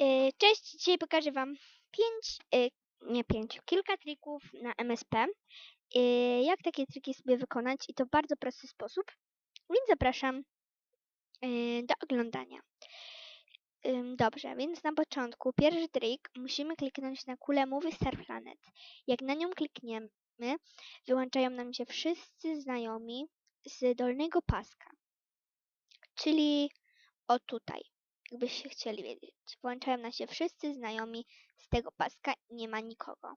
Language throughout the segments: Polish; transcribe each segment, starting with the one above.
Y, Cześć, dzisiaj pokażę Wam pięć, y, nie pięć, kilka trików na MSP. y, Jak takie triki sobie wykonać i to w bardzo prosty sposób. Więc zapraszam do oglądania. Dobrze, więc na początku pierwszy trik musimy kliknąć na kulę Movie Star Planet. Jak na nią klikniemy, wyłączają nam się wszyscy znajomi z dolnego paska. Czyli o tutaj, jakbyście chcieli wiedzieć. Włączają nam się wszyscy znajomi z tego paska i nie ma nikogo.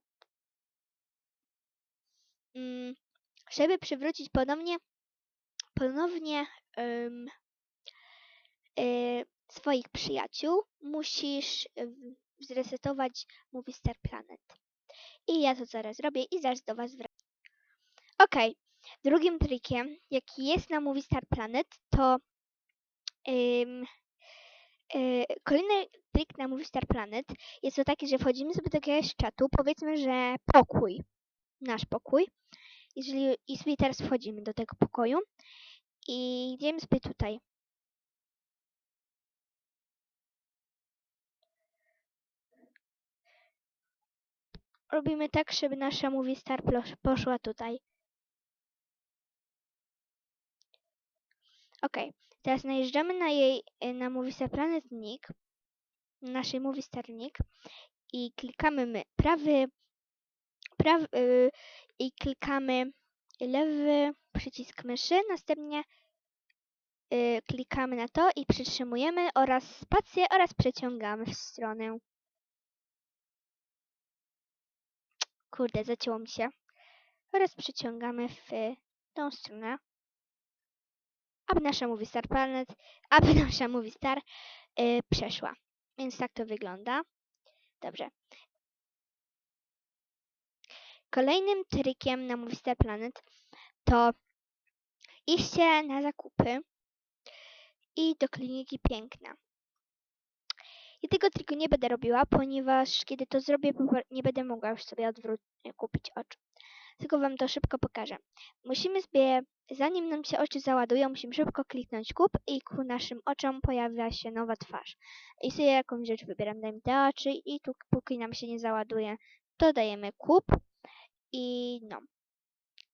Mm, żeby przywrócić ponownie, ponownie ym, y, swoich przyjaciół, musisz zresetować Movie Star Planet. I ja to zaraz zrobię i zaraz do Was wracam. Okej, drugim trikiem, jaki jest na Movie Star Planet, to kolejny trik na Movie Star Planet jest to taki, że wchodzimy sobie do jakiegoś czatu, powiedzmy, że pokój, nasz pokój. Jeżeli, I sobie teraz wchodzimy do tego pokoju i idziemy sobie tutaj. Robimy tak, żeby nasza Movie Star poszła tutaj. Ok, teraz najeżdżamy na jej, y, na Movie Star Planet nick, naszej Movie Star nick i klikamy my prawy, praw, y, i klikamy lewy przycisk myszy, następnie y, klikamy na to i przytrzymujemy oraz spację oraz przeciągamy w stronę. Kurde, zacięło mi się. Oraz przyciągamy w tą stronę. Aby nasza Movie Star Planet, aby nasza Movie Star y, przeszła. Więc tak to wygląda. Dobrze. Kolejnym trikiem na Movie Star Planet to iście na zakupy i do kliniki piękna. I tego triku nie będę robiła, ponieważ kiedy to zrobię, nie będę mogła już sobie odwró- kupić oczu. Tylko wam to szybko pokażę. Musimy sobie, zanim nam się oczy załadują, musimy szybko kliknąć kup i ku naszym oczom pojawia się nowa twarz. I sobie jakąś rzecz wybieram, dajmy te oczy i tu póki nam się nie załaduje, to dajemy kup i no.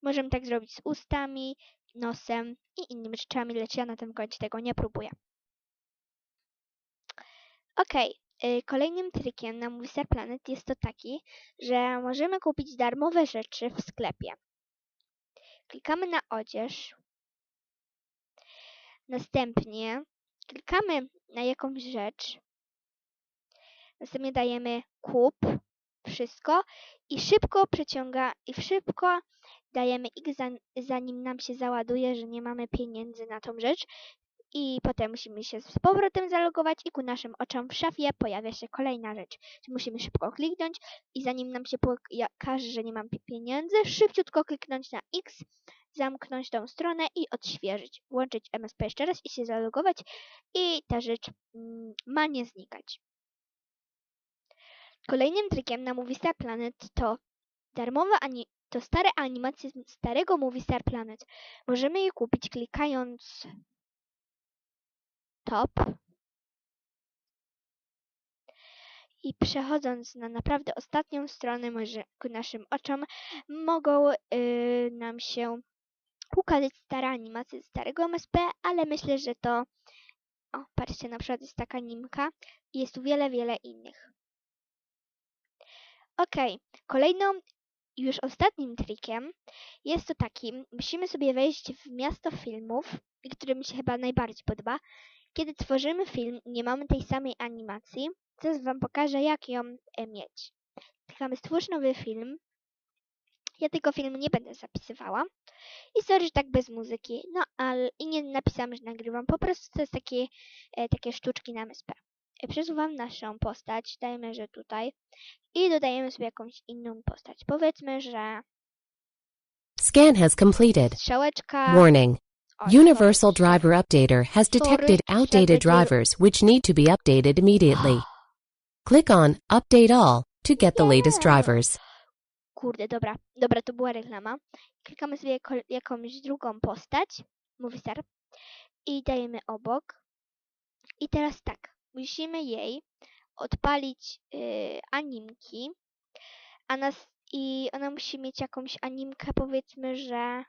Możemy tak zrobić z ustami, nosem i innymi rzeczami, lecz ja na tym końcu tego nie próbuję. Y, kolejnym trikiem na Star Planet jest to taki, że możemy kupić darmowe rzeczy w sklepie. Klikamy na odzież. Następnie klikamy na jakąś rzecz. Następnie dajemy kup, wszystko i szybko przeciąga i szybko dajemy X za- zanim nam się załaduje, że nie mamy pieniędzy na tą rzecz. I potem musimy się z powrotem zalogować i ku naszym oczom w szafie pojawia się kolejna rzecz. Musimy szybko kliknąć i zanim nam się pokaże, że nie mam pi- pieniędzy, szybciutko kliknąć na X, zamknąć tą stronę i odświeżyć. Włączyć MSP jeszcze raz i się zalogować i ta rzecz mm, ma nie znikać. Kolejnym trikiem na Movie Star Planet to darmowe ani to stare animacje z starego Movie Star Planet. Możemy je kupić klikając top i przechodząc na naprawdę ostatnią stronę, może ku naszym oczom, mogą y, nam się ukazać stare animacje ze starego MSP, ale myślę, że to o, patrzcie, na przykład jest taka nimka i jest tu wiele, wiele innych. Okej, kolejną już ostatnim trikiem jest to taki, musimy sobie wejść w miasto filmów, który mi się chyba najbardziej podoba. Kiedy tworzymy film nie mamy tej samej animacji, zaraz Wam pokażę, jak ją e, mieć. Klikamy stwórz nowy film. Ja tego filmu nie będę zapisywała. I sorry, że tak bez muzyki. No, ale i nie napisałam, że nagrywam. Po prostu to jest takie, e, takie sztuczki na MSP. E, Przesuwam naszą postać, dajmy, że tutaj. I dodajemy sobie jakąś inną postać. Powiedzmy, że Scan has completed. strzałeczka. Warning. Universal Driver Updater has detected outdated drivers which need to be updated immediately. Click on Update All to get the latest drivers. Kurde, dobra, dobra, to była reklama. Klikamy sobie jako, jakąś drugą postać, mówi Star, i dajemy obok. I teraz tak, musimy jej odpalić y, animki, a nas i ona musi mieć jakąś animkę, powiedzmy, że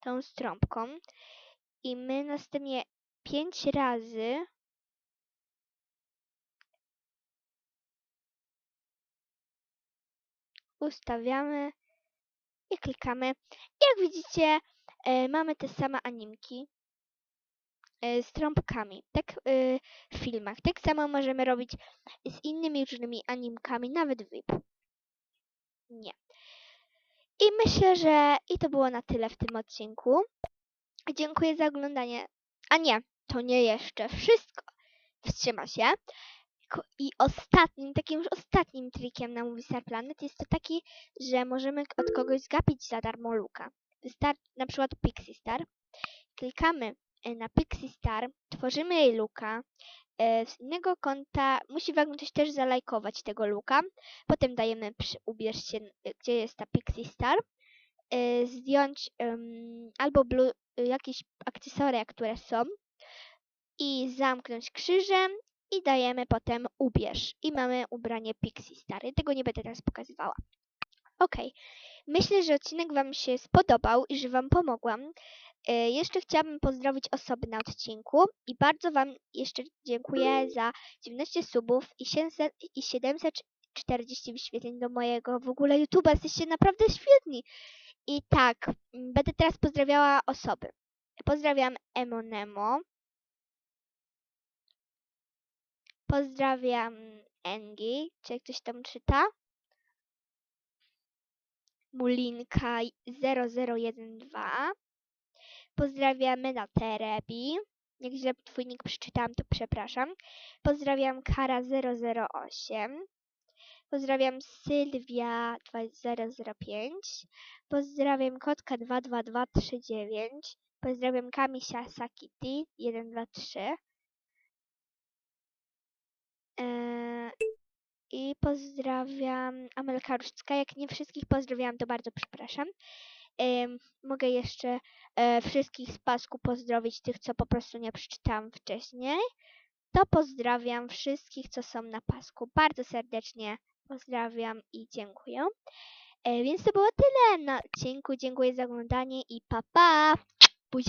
tą z trąbką. I my następnie pięć razy ustawiamy i klikamy. Jak widzicie, e, mamy te same animki e, z trąbkami, tak e, w filmach. Tak samo możemy robić z innymi różnymi animkami, nawet VIP. Nie. I myślę, że i to było na tyle w tym odcinku. Dziękuję za oglądanie. A nie, to nie jeszcze wszystko. Wstrzyma się. I ostatnim, takim już ostatnim trikiem na Movie Star Planet jest to taki, że możemy od kogoś zgapić za darmo luka. Wystarczy na przykład Pixie Star. Klikamy e, na Pixie Star, tworzymy jej luka. e, Z innego konta musi ktoś też zalajkować tego luka. Potem dajemy, przy, ubierz się, e, gdzie jest ta Pixie Star. e, Zdjąć em, albo blu, jakieś akcesoria, które są i zamknąć krzyżem i dajemy potem ubierz i mamy ubranie Pixie Stary. Tego nie będę teraz pokazywała. Okej, myślę, że odcinek Wam się spodobał i że Wam pomogłam. E, Jeszcze chciałabym pozdrowić osoby na odcinku i bardzo Wam jeszcze dziękuję za 19 subów i 700 i 740 wyświetleń do mojego w ogóle YouTube'a. Jesteście naprawdę świetni. I tak, będę teraz pozdrawiała osoby. Pozdrawiam Emonemo. Pozdrawiam Engi, czy jak ktoś tam czyta. Mulinka 0012. Pozdrawiamy na Terebi. Jak źle twój nick przeczytałam, to przepraszam. Pozdrawiam Kara 008. Pozdrawiam Sylwia 2005. Pozdrawiam Kotka 22239. Pozdrawiam Kamisia Sakiti 123. Eee, I pozdrawiam Amelka Różcka. Jak nie wszystkich pozdrawiałam, to bardzo przepraszam. Mogę jeszcze e, wszystkich z pasku pozdrowić, tych, co po prostu nie przeczytałam wcześniej. To pozdrawiam wszystkich, co są na pasku. Bardzo serdecznie pozdrawiam i dziękuję. E, więc to było tyle na odcinku. Dziękuję za oglądanie i pa pa!